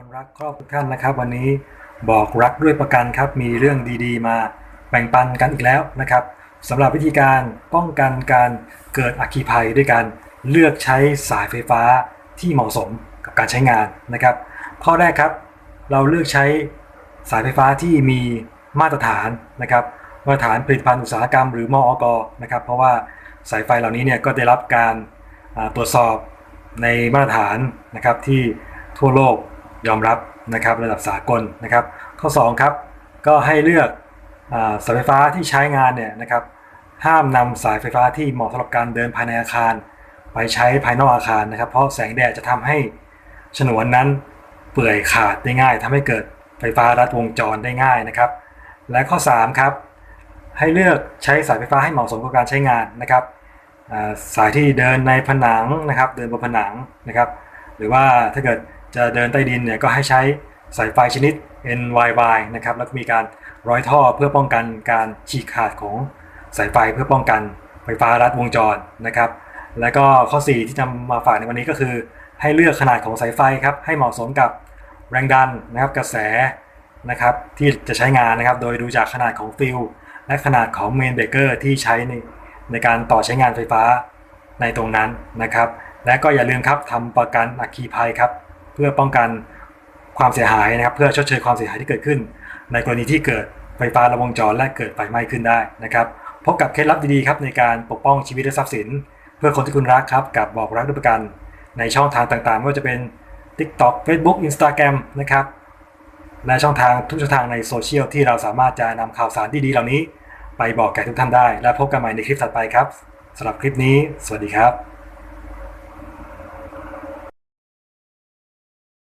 คนรักครอบทุกท่านนะครับ วันนี้บอกรักด้วยประกันครับ มีเรื่องดีๆ มาแบ่งปันกันอีกแล้วนะครับสำหรับวิธีการป้องกันการเกิดอัคคีภัยด้วยการเลือกใช้สายไฟฟ้าที่เหมาะสมกับการใช้งานนะครับ ข้อแรกครับ เราเลือกใช้สายไฟฟ้าที่มีมาตรฐานนะครับ มาตรฐานผลิตภัณฑ์อุตสาหกรรมหรือมอกนะครับ เพราะว่าสายไฟเหล่านี้เนี่ยก็ได้รับการตรวจสอบในมาตรฐานนะครับที่ทั่วโลก ยอมรับนะครับระดับสากลนะครับ ข้อ2ครับก็ให้เลือกอสายไฟฟ้าที่ใช้งานเนี่ยนะครับห้ามนำสายไฟฟ้าที่เหมาะสำหรับการเดินภายในอาคาร ไปใช้ภายนอกอาคารนะครับ เพราะแสงแดดจะทำให้ฉนวนนั้นเปื่อยขาดได้ง่ายทำให้เกิดไฟฟ้ารัดวงจรได้ง่ายนะครับ และข้อ3ครับให้เลือกใช้สายไฟฟ้าให้เหมาะสมกับการใช้งานนะครับสายที่เดินในผนังนะครับ เดินบนผนังนะครับ หรือว่าถ้าเกิด จะเดินใต้ดินเนี่ยก็ให้ใช้สายไฟชนิด NYY นะครับแล้วก็มีการร้อยท่อเพื่อป้องกันการฉีกขาดของสายไฟเพื่อป้องกันไฟฟ้ารัดวงจรนะครับ แล้วก็ข้อ 4 ที่นำมาฝากในวันนี้ก็คือ ให้เลือกขนาดของสายไฟครับให้เหมาะสมกับแรงดันนะครับกระแสนะครับที่จะใช้งานนะครับ โดยดูจากขนาดของฟิลและขนาดของเมนเบเกอร์ที่ใช้ในในการต่อใช้งานไฟฟ้าในตรงนั้นนะครับ และก็อย่าลืมครับทำประกันอัคคีภัยครับ พื่อป้องกันความเสียหายนะครับ เพื่อชดเชยความเสียหายที่เกิดขึ้น ในกรณีที่เกิดไฟฟ้าระวงจรและเกิดไฟไหม้ขึ้นได้นะครับพบกับเคล็ดลับดีๆครับในการปกป้องชีวิตและทรัพย์สิน เพื่อคนที่คุณรักครับกับบอกรักด้วยประกัน ในช่องทางต่างๆไม่ว่าจะเป็น TikTok Facebook Instagram นะครับและช่องทางทุกช่องทางในโซเชียลที่เราสามารถจะนำข่าวสารดีๆเหล่านี้ ไปบอกแก่ทุกท่านได้ และพบกันใหม่ในคลิปถัดไปครับสำหรับคลิปนี้ สวัสดีครับ